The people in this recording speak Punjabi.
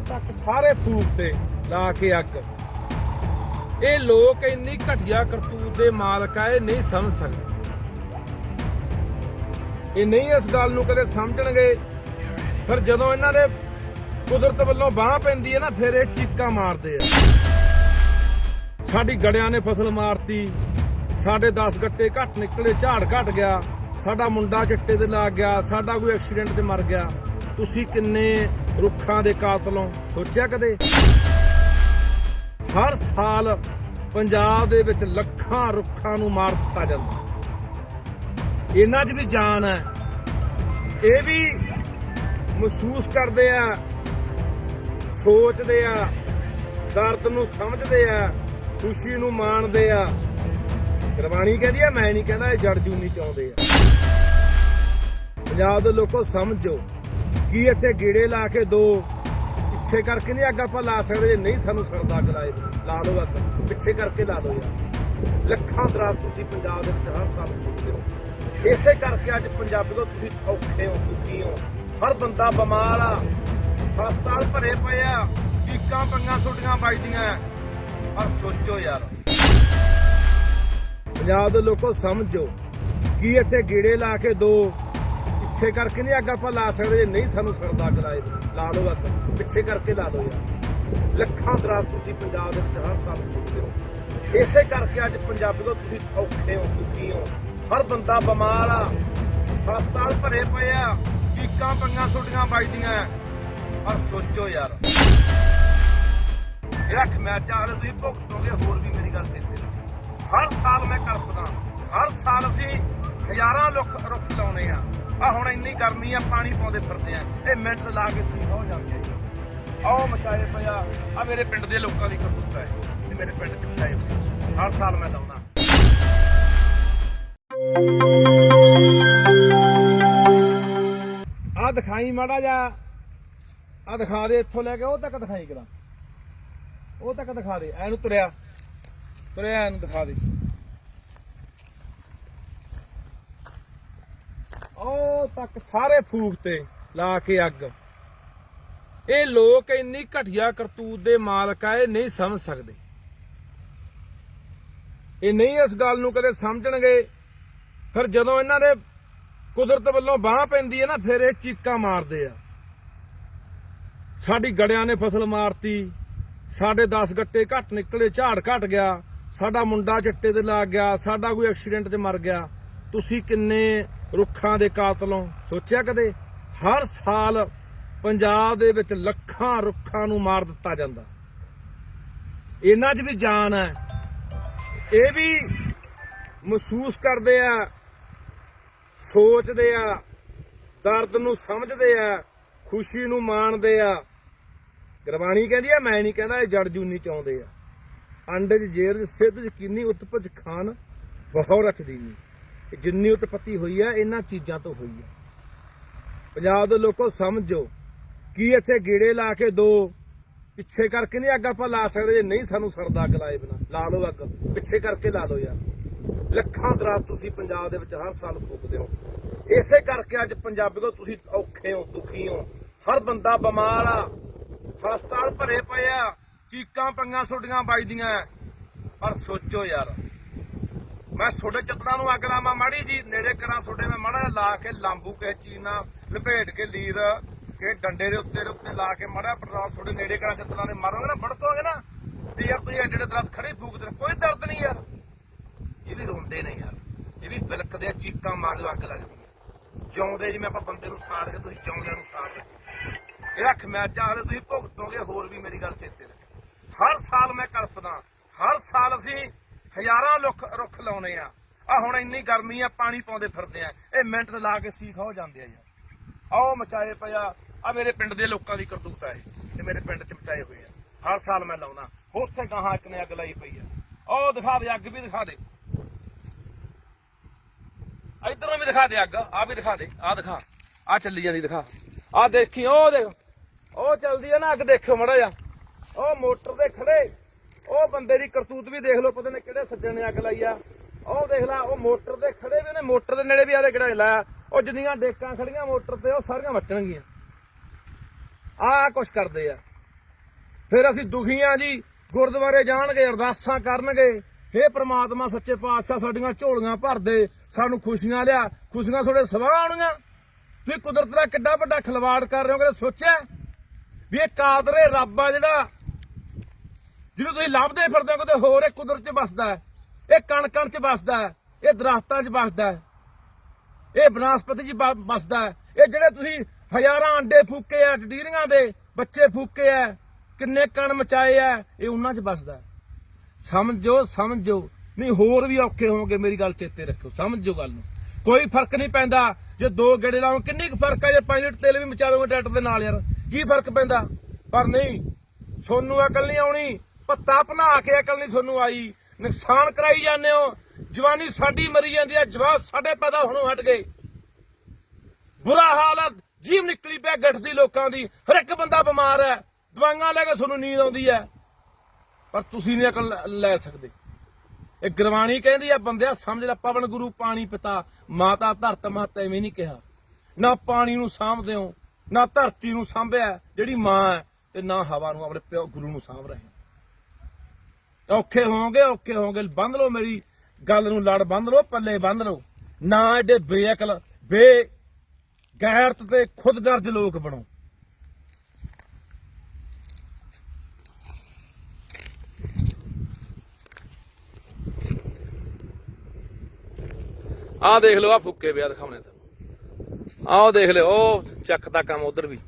ਉਹ ਤੱਕ ਸਾਰੇ ਫੂਕ ਤੇ ਲਾ ਕੇ ਅੱਗ। ਇਹ ਲੋਕ ਇੰਨੀ ਘਟੀਆ ਕਰਤੂਤ ਦੇ ਮਾਲਕ ਆ, ਇਹ ਨਹੀਂ ਸਮਝ ਸਕਦੇ। ਇਹ ਨਹੀਂ ਇਸ ਗੱਲ ਨੂੰ ਕਦੇ ਸਮਝਣਗੇ। ਫਿਰ ਜਦੋਂ ਇਹਨਾਂ ਦੇ ਕੁਦਰਤ ਵੱਲੋਂ ਬਾਹ ਪੈਂਦੀ ਹੈ ਨਾ, ਫਿਰ ਇਹ ਚੀਕਾਂ ਮਾਰਦੇ ਆ। ਸਾਡੀ ਗੜਿਆਂ ਨੇ ਫਸਲ ਮਾਰਤੀ। ਸਾਡੇ 10 ਗੱਟੇ ਘੱਟ ਨਿਕਲੇ, ਝਾੜ ਘਟ ਗਿਆ। ਸਾਡਾ ਮੁੰਡਾ ਚਿੱਟੇ ਤੇ ਲੱਗ ਗਿਆ, ਸਾਡਾ ਕੋਈ ਐਕਸੀਡੈਂਟ ਤੇ ਮਰ ਗਿਆ। ਤੁਸੀਂ ਕਿੰਨੇ ਰੁੱਖਾਂ ਦੇ ਕਾਤਲੋਂ ਸੋਚਿਆ ਕਦੇ? ਹਰ ਸਾਲ ਪੰਜਾਬ ਦੇ ਵਿੱਚ ਲੱਖਾਂ ਰੁੱਖਾਂ ਨੂੰ ਮਾਰ ਦਿੱਤਾ ਜਾਂਦਾ। ਇਹਨਾਂ 'ਚ ਵੀ ਜਾਨ ਹੈ। ਇਹ ਵੀ ਮਹਿਸੂਸ ਕਰਦੇ ਆ, ਸੋਚਦੇ ਆ, ਦਰਦ ਨੂੰ ਸਮਝਦੇ ਆ, ਖੁਸ਼ੀ ਨੂੰ ਮਾਣਦੇ ਆ। ਗੁਰਬਾਣੀ ਕਹਿੰਦੀ ਆ, ਮੈਂ ਨਹੀਂ ਕਹਿੰਦਾ ਇਹ ਜੜ ਜੂਨੀ ਚਾਹੁੰਦੇ ਆ। ਪੰਜਾਬ ਦੇ ਲੋਕੋ ਸਮਝੋ। ਕੀ ਇੱਥੇ ਗੇੜੇ ਲਾ ਕੇ ਦੋ। ਪਿੱਛੇ ਕਰਕੇ ਨਹੀਂ ਅੱਗ ਆਪਾਂ ਲਾ ਸਕਦੇ, ਜੇ ਨਹੀਂ ਸਾਨੂੰ ਸਰਦਾ ਅੱਗ ਲਾਏ, ਲਾ ਲਓ ਅੱਗ। ਪਿੱਛੇ ਕਰਕੇ ਲਾ ਲਓ ਯਾਰ। ਲੱਖਾਂ ਦਰਾਤ ਤੁਸੀਂ ਪੰਜਾਬ ਦੇ ਵਿੱਚ ਹਰ ਸਾਲ ਫੂਕਦੇ ਹੋ। ਇਸੇ ਕਰਕੇ ਅੱਜ ਪੰਜਾਬੀ ਤੋਂ ਤੁਸੀਂ ਔਖੇ ਹੋ, ਦੁਖੀ ਹੋ। ਹਰ ਬੰਦਾ ਬਿਮਾਰ ਆ। ਹਸਪਤਾਲ ਭਰੇ ਪਏ ਆ। ਚੀਕਾਂ ਪੰਗਾਂ ਸੁੱਟੀਆਂ ਵੱਜਦੀਆਂ। ਪਰ ਸੋਚੋ ਯਾਰ। ਪੰਜਾਬ ਦੇ ਲੋਕੋ ਸਮਝੋ। ਕੀ ਇੱਥੇ ਗੇੜੇ ਲਾ ਕੇ ਦੋ ਪਿੱਛੇ ਕਰਕੇ ਨਹੀਂ ਅੱਗ ਆਪਾਂ ਲਾ ਸਕਦੇ, ਜੇ ਨਹੀਂ ਸਾਨੂੰ ਸਰਦਾ ਅੱਗ ਲਾਏ ਲਾ ਲਓ ਅੱਗ। ਪਿੱਛੇ ਕਰਕੇ ਲਾ ਲਓ ਯਾਰ। ਲੱਖਾਂ ਦਰਾਂ ਤੁਸੀਂ ਪੰਜਾਬ ਦੇ ਵਿੱਚ ਹਰ ਸਾਲ ਫੂਕਦੇ ਹੋ। ਇਸੇ ਕਰਕੇ ਅੱਜ ਪੰਜਾਬੀ ਤੋਂ ਤੁਸੀਂ ਔਖੇ ਹੋ, ਦੁਖੀ ਹੋ। ਹਰ ਬੰਦਾ ਬਿਮਾਰ ਆ। ਹਸਪਤਾਲ ਭਰੇ ਪਏ ਆ। ਚੀਕਾਂ ਪੰਗਾਂ ਸੁੱਟੀਆਂ ਵੱਜਦੀਆਂ। ਪਰ ਸੋਚੋ ਯਾਰ। ਰੱਖ ਮੈਂ ਚਾਹ ਤੁਸੀਂ ਭੁਗਤੋਗੇ ਹੋਰ ਵੀ ਮੇਰੀ ਗੱਲ ਚੇਤੇ ਰੱਖੋ। ਹਰ ਸਾਲ ਮੈਂ ਕਲਪਦਾ ਹਰ ਸਾਲ ਅਸੀਂ ਹਜ਼ਾਰਾਂ ਰੁੱਖ ਰੁੱਖ ਲਾਉਨੇ ਆ ਆ ਹੁਣ ਇੰਨੀ ਗਰਮੀ ਆ, ਪਾਣੀ ਪਾਉਂਦੇ ਫਿਰਦੇ ਆ। ਇਹ ਮਿੰਟ ਲਾ ਕੇ ਸੀ ਹੋ ਜਾਂਦੇ ਆ। ਜੀ। ਆਓ ਮਚਾਏ ਪਿਆ ਆ। ਮੇਰੇ ਪਿੰਡ ਦੇ ਲੋਕਾਂ ਦੀ ਕਰਤੂਤ ਹੈ ਤੇ ਮੇਰੇ ਪਿੰਡ ਚ ਮਚਾਏ ਹਰ ਸਾਲ ਮੈਂ ਲਾਉਣਾ ਆ ਦਿਖਾਈ ਮਾੜਾ ਜਾ ਆ ਦਿਖਾ ਦੇ, ਇੱਥੋਂ ਲੈ ਕੇ ਉਹ ਤੱਕ ਦਿਖਾਈ ਕਰਾਂ ਉਹ ਤੱਕ ਦਿਖਾ ਦੇ। ਐਨੂੰ ਤੁਰਿਆ। ਤੁਰਿਆ ਐਨੂੰ ਦਿਖਾ ਦੇ। ਉਹ ਤੱਕ ਸਾਰੇ ਫੂਕ ਤੇ ਲਾ ਕੇ ਅੱਗ। ਇਹ ਲੋਕ ਇੰਨੀ ਘਟੀਆ ਕਰਤੂਤ ਦੇ ਮਾਲਕ ਆ, ਇਹ ਨਹੀਂ ਸਮਝ ਸਕਦੇ। ਇਹ ਨਹੀਂ ਇਸ ਗੱਲ ਨੂੰ ਕਦੇ ਸਮਝਣਗੇ। ਫਿਰ ਜਦੋਂ ਇਹਨਾਂ ਦੇ ਕੁਦਰਤ ਵੱਲੋਂ ਬਾਹ ਪੈਂਦੀ ਹੈ ਨਾ, ਫਿਰ ਇਹ ਚੀਕਾਂ ਮਾਰਦੇ ਆ। ਸਾਡੀ ਗੜਿਆਂ ਨੇ ਫਸਲ ਮਾਰਤੀ, ਸਾਡੇ 10 ਗੱਟੇ ਘੱਟ ਨਿਕਲੇ, ਝਾੜ ਘਟ ਗਿਆ, ਸਾਡਾ ਮੁੰਡਾ ਚਿੱਟੇ ਤੇ ਲੱਗ ਗਿਆ, ਸਾਡਾ ਕੋਈ ਐਕਸੀਡੈਂਟ ਤੇ ਮਰ ਗਿਆ। ਤੁਸੀਂ ਕਿੰਨੇ ਰੁੱਖਾਂ ਦੇ ਕਾਤਲੋਂ। ਸੋਚਿਆ ਕਦੇ? ਹਰ ਸਾਲ ਪੰਜਾਬ ਦੇ ਵਿੱਚ ਲੱਖਾਂ ਰੁੱਖਾਂ ਨੂੰ ਮਾਰ ਦਿੱਤਾ ਜਾਂਦਾ। ਇਹਨਾਂ 'ਚ ਵੀ ਜਾਨ ਹੈ। ਇਹ ਵੀ ਮਹਿਸੂਸ ਕਰਦੇ ਆ, ਸੋਚਦੇ ਆ, ਦਰਦ ਨੂੰ ਸਮਝਦੇ ਆ, ਖੁਸ਼ੀ ਨੂੰ ਮਾਣਦੇ ਆ। ਗੁਰਬਾਣੀ ਕਹਿੰਦੀ ਆ, ਮੈਂ ਨਹੀਂ ਕਹਿੰਦਾ ਇਹ ਜੜ ਜੂਨੀ ਚਾਹੁੰਦੇ ਆ। ਅੰਡੇ 'ਚ ਜੇਰ ਸਿੱਧ ਯਕੀਨੀ, ਉਤਪਜ ਖਾਨ ਬਹੁ ਰਚਦੀ ਇਹ ਜਿੰਨੀ ਉਤਪਤੀ ਹੋਈ ਹੈ, ਇਹਨਾਂ ਚੀਜ਼ਾਂ ਤੋਂ ਹੋਈ ਆ ਪੰਜਾਬ ਦੇ ਲੋਕੋ ਸਮਝੋ ਕੀ ਇੱਥੇ ਗੇੜੇ ਲਾ ਕੇ ਦੋ, ਪਿੱਛੇ ਕਰਕੇ ਨਹੀਂ ਅੱਗ ਆਪਾਂ ਲਾ ਸਕਦੇ, ਜੇ ਨਹੀਂ ਸਾਨੂੰ ਸਰਦਾ ਅੱਗ ਲਾਏ ਬਿਨਾ, ਲਾ ਲਓ ਅੱਗ, ਪਿੱਛੇ ਕਰਕੇ ਲਾ ਲਓ ਯਾਰ। ਲੱਖਾਂ ਦਰਾਤ ਤੁਸੀਂ ਪੰਜਾਬ ਦੇ ਵਿੱਚ ਹਰ ਸਾਲ ਫੂਕਦੇ ਹੋ। ਇਸੇ ਕਰਕੇ ਅੱਜ ਪੰਜਾਬੀ ਤੋਂ ਤੁਸੀਂ ਔਖੇ ਹੋ, ਦੁਖੀ ਹੋ। ਹਰ ਬੰਦਾ ਬਿਮਾਰ ਆ, ਹਸਪਤਾਲ ਭਰੇ ਪਏ ਆ, ਚੀਕਾਂ ਪੰਗਾਂ ਸੁੱਟੀਆਂ ਵੱਜਦੀਆਂ। ਪਰ ਸੋਚੋ ਯਾਰ ਮੈਂ ਤੁਹਾਡੇ ਚਤਰਾਂ ਨੂੰ ਅੱਗ ਲਾਵਾਂ ਮਾੜੀ ਜੀ ਨੇੜੇ ਕਰਾਂ ਤੁਹਾਡੇ ਮੈਂ ਮਾੜਾ ਲਾ ਕੇ ਲਾਂਬੂ ਕੇ ਚੀਜ਼ ਲਪੇਟ ਕੇ ਲੀਰ ਕੇ ਡੰਡੇ ਦੇ ਉੱਤੇ ਦੇ ਉੱਤੇ ਲਾ ਕੇ ਮਾੜਾ ਪੈਟਰੋਲ ਤੁਹਾਡੇ ਨੇੜੇ ਕਰਾਂ ਚਤਰਾਂ ਦੇ ਮਾਰੋਗੇ ਨਾ ਵੜਤੋਗੇ ਨਾ ਤੇ ਯਾਰ ਤੁਸੀਂ ਐਡੇ ਐਡੇ ਖੜੇ ਫੂਕਦੇ ਨੇ, ਕੋਈ ਦਰਦ ਨਹੀਂ ਯਾਰ। ਇਹ ਵੀ ਰੋਂਦੇ ਨੇ ਯਾਰ। ਇਹ ਵੀ ਬਿਲਕਦੇ ਆ, ਚੀਕਾਂ ਮਾਰ ਅੱਗ ਲੱਗਦੀ ਹੈ ਜਿਉਂਦੇ ਜਿਵੇਂ ਆਪਾਂ ਬੰਦੇ ਨੂੰ ਸਾੜ ਕੇ ਤੁਸੀਂ ਜਿਉਂਦਿਆਂ ਨੂੰ ਸਾੜ ਰਹੇ ਇਹ ਰੱਖ ਮੈਂ ਚਾਹਦੇ ਤੁਸੀਂ ਭੁਗਤੋਗੇ ਹੋਰ ਵੀ ਮੇਰੀ ਗੱਲ ਚੇਤੇ ਰੱਖੋ ਹਰ ਸਾਲ ਮੈਂ ਕਲਪਦਾ ਹਰ ਸਾਲ ਅਸੀਂ ਹਜ਼ਾਰਾਂ ਲੁੱਖ ਰੁੱਖ ਲਾਉਨੇ ਆ। ਆ ਹੁਣ ਇੰਨੀ ਗਰਮੀ ਆ, ਪਾਣੀ ਪਾਉਂਦੇ ਫਿਰਦੇ ਆ। ਇਹ ਮਿੰਟ ਲਾ ਕੇ ਸੀਖ ਹੋ ਜਾਂਦੇ ਆ ਯਾਰ। ਆਓ ਮਚਾਏ ਪਿਆ ਆ। ਮੇਰੇ ਪਿੰਡ ਦੇ ਲੋਕਾਂ ਦੀ ਕਰਤੂਤ ਹੈ ਤੇ ਮੇਰੇ ਪਿੰਡ ਚ ਮਚਾਏ ਹੋਏ ਆ। ਹਰ ਸਾਲ ਮੈਂ ਲਾਉਣਾ। ਉੱਥੇ ਕਹਾਂ ਇੱਕ ਨੇ ਅੱਗ ਲਾਈ ਪਈ ਆ। ਉਹ ਦਿਖਾ ਦੇ, ਅੱਗ ਵੀ ਦਿਖਾ ਦੇ। ਇਧਰੋਂ ਵੀ ਦਿਖਾ ਦੇ ਅੱਗ। ਆ ਵੀ ਦਿਖਾ ਦੇ। ਆ ਦਿਖਾ। ਆ ਚੱਲੀ ਜਾਂਦੀ ਦਿਖਾ। ਆ ਦੇਖੀ, ਉਹ ਦੇਖ। ਉਹ ਚੱਲਦੀ ਆ ਨਾ, ਅੱਗ ਦੇਖਿਓ ਮੜਾ ਜਾ ਉਹ ਮੋਟਰ ਦੇ ਖੜੇ। ਉਹ ਬੰਦੇ ਦੀ ਕਰਤੂਤ ਵੀ ਦੇਖ ਲਓ, ਪਤਾ ਨਹੀਂ ਕਿਹੜੇ ਸੱਜਣ ਨੇ ਅੱਗ ਲਾਈ ਆ। ਉਹ ਦੇਖ ਲੈ, ਉਹ ਮੋਟਰ ਦੇ ਖੜੇ ਵੀ ਉਹਨੇ ਮੋਟਰ ਦੇ ਨੇੜੇ ਵੀ ਆਦੇ ਕਿਹੜਾ ਲਾਇਆ ਉਹ ਜਿੰਨੀਆਂ ਡੇਕਾਂ ਖੜੀਆਂ ਮੋਟਰ ਤੇ, ਉਹ ਸਾਰੀਆਂ ਮੱਚਣਗੀਆਂ। ਆ ਕੁਛ ਕਰਦੇ ਆ। ਫਿਰ ਅਸੀਂ ਦੁਖੀ ਜੀ, ਗੁਰਦੁਆਰੇ ਜਾਣਗੇ, ਅਰਦਾਸਾਂ ਕਰਨਗੇ। ਹੇ ਪ੍ਰਮਾਤਮਾ, ਸੱਚੇ ਪਾਤਸ਼ਾਹ, ਸਾਡੀਆਂ ਝੋਲੀਆਂ ਭਰ ਦੇ, ਸਾਨੂੰ ਖੁਸ਼ੀਆਂ ਲਿਆ। ਖੁਸ਼ੀਆਂ ਤੁਹਾਡੇ ਸਵਾਹ ਆਉਣੀਆਂ ਤੁਸੀਂ ਕੁਦਰਤ ਦਾ ਕਿੱਡਾ ਵੱਡਾ ਖਿਲਵਾੜ ਕਰ ਰਹੇ ਹੋ ਕਦੇ ਸੋਚਿਆ? ਵੀ ਇਹ ਕਾਦਰੇ ਰੱਬ ਆ ਜਿਹੜਾ ਜਿਹਨੂੰ ਤੁਸੀਂ ਲੱਭਦੇ ਫਿਰਦੇ ਹੋ ਕਿਤੇ ਹੋਰ ਇਹ ਕੁਦਰਤ 'ਚ ਵਸਦਾ ਹੈ, ਇਹ ਕਣ ਕਣ 'ਚ ਵੱਸਦਾ ਹੈ, ਇਹ ਦਰਖਤਾਂ 'ਚ ਵੱਸਦਾ ਹੈ, ਇਹ ਬਨਸਪਤੀ 'ਚ ਵਸਦਾ ਹੈ, ਇਹ ਜਿਹੜੇ ਤੁਸੀਂ ਹਜ਼ਾਰਾਂ ਅੰਡੇ ਫੂਕੇ ਆ ਟਡੀਰੀਆਂ ਦੇ ਬੱਚੇ ਫੂਕੇ ਆ, ਕਿੰਨੇ ਕਣ ਮਚਾਏ ਆ, ਇਹ ਉਹਨਾਂ 'ਚ ਵਸਦਾ ਸਮਝੋ ਸਮਝੋ, ਨਹੀਂ ਹੋਰ ਵੀ ਔਖੇ ਹੋਣਗੇ ਮੇਰੀ ਗੱਲ ਚੇਤੇ ਰੱਖਿਓ, ਸਮਝੋ ਗੱਲ ਨੂੰ। ਕੋਈ ਫ਼ਰਕ ਨਹੀਂ ਪੈਂਦਾ ਜੇ ਦੋ ਗੇੜੇ ਲਾਓ ਕਿੰਨੀ ਕੁ ਫ਼ਰਕ ਹੈ ਜੇ 5 ਲੀਟਰ ਤੇਲ ਵੀ ਮਚਾ ਦੋਗੇ ਟਰੈਕਟਰ ਦੇ ਨਾਲ ਯਾਰ, ਕੀ ਫ਼ਰਕ ਪੈਂਦਾ? ਪਰ ਨਹੀਂ, ਸੋਨੂੰ ਅਕਲ ਨਹੀਂ ਆਉਣੀ। ਪੱਤਾ ਭਨਾ ਕੇ ਅਕਲ ਨਹੀਂ ਤੁਹਾਨੂੰ ਆਈ। ਨੁਕਸਾਨ ਕਰਾਈ ਜਾਂਦੇ ਹੋ। ਜਵਾਨੀ ਸਾਡੀ ਮਰੀ ਜਾਂਦੀ ਹੈ ਜਵਾਬ ਸਾਡੇ ਪੈਦਾ ਹੋਣੋਂ ਹਟ ਗਏ। ਬੁਰਾ ਹਾਲ ਆ ਜੀਵ ਨਿਕਲੀ ਪਿਆ ਗੱਠ ਦੀ ਲੋਕਾਂ ਦੀ। ਹਰ ਇੱਕ ਬੰਦਾ ਬਿਮਾਰ ਹੈ। ਦਵਾਈਆਂ ਲੈ ਕੇ ਤੁਹਾਨੂੰ ਨੀਂਦ ਆਉਂਦੀ ਹੈ। ਪਰ ਤੁਸੀਂ ਨਹੀਂ ਅਕਲ ਲੈ- ਸਕਦੇ। ਇਹ ਗੁਰਬਾਣੀ ਕਹਿੰਦੀ ਆ, ਬੰਦਿਆ ਸਮਝ ਲੈ, ਪਵਨ ਗੁਰੂ ਪਾਣੀ ਪਿਤਾ। ਮਾਤਾ ਧਰਤ ਮਾਤਾ ਐਵੇਂ ਨਹੀਂ ਕਿਹਾ। ਨਾ ਪਾਣੀ ਨੂੰ ਸਾਂਭਦੇ ਹੋ, ਨਾ ਧਰਤੀ ਨੂੰ ਸਾਂਭਿਆ, ਜਿਹੜੀ ਮਾਂ ਹੈ, ਤੇ ਨਾ ਹਵਾ ਨੂੰ, ਆਪਣੇ ਪਿਓ ਗੁਰੂ ਨੂੰ ਸਾਂਭ ਰਹੇ ਔਖੇ ਹੋਵੋਗੇ ਔਖੇ ਹੋਵੋਗੇ। ਬੰਦ ਲਓ ਮੇਰੀ ਗੱਲ ਨੂੰ, ਲੜ ਬੰਦ ਲਓ, ਪੱਲੇ ਬੰਦ ਲਓ। ਨਾ ਐਡੇ ਬੇਅਕਲ ਬੇ ਗੈਰਤ ਤੇ ਖੁਦਗਰਜ ਲੋਕ ਬਣੋ। ਆਹ ਦੇਖ ਲਓ ਆ ਫੁੱਕੇ ਪਿਆ ਦਿਖਾਉਣੇ ਤਾਂ ਆਹ ਦੇਖ ਲਿਓ, ਉਹ ਚੱਕ ਦਾ ਕੰਮ ਉਧਰ ਵੀ।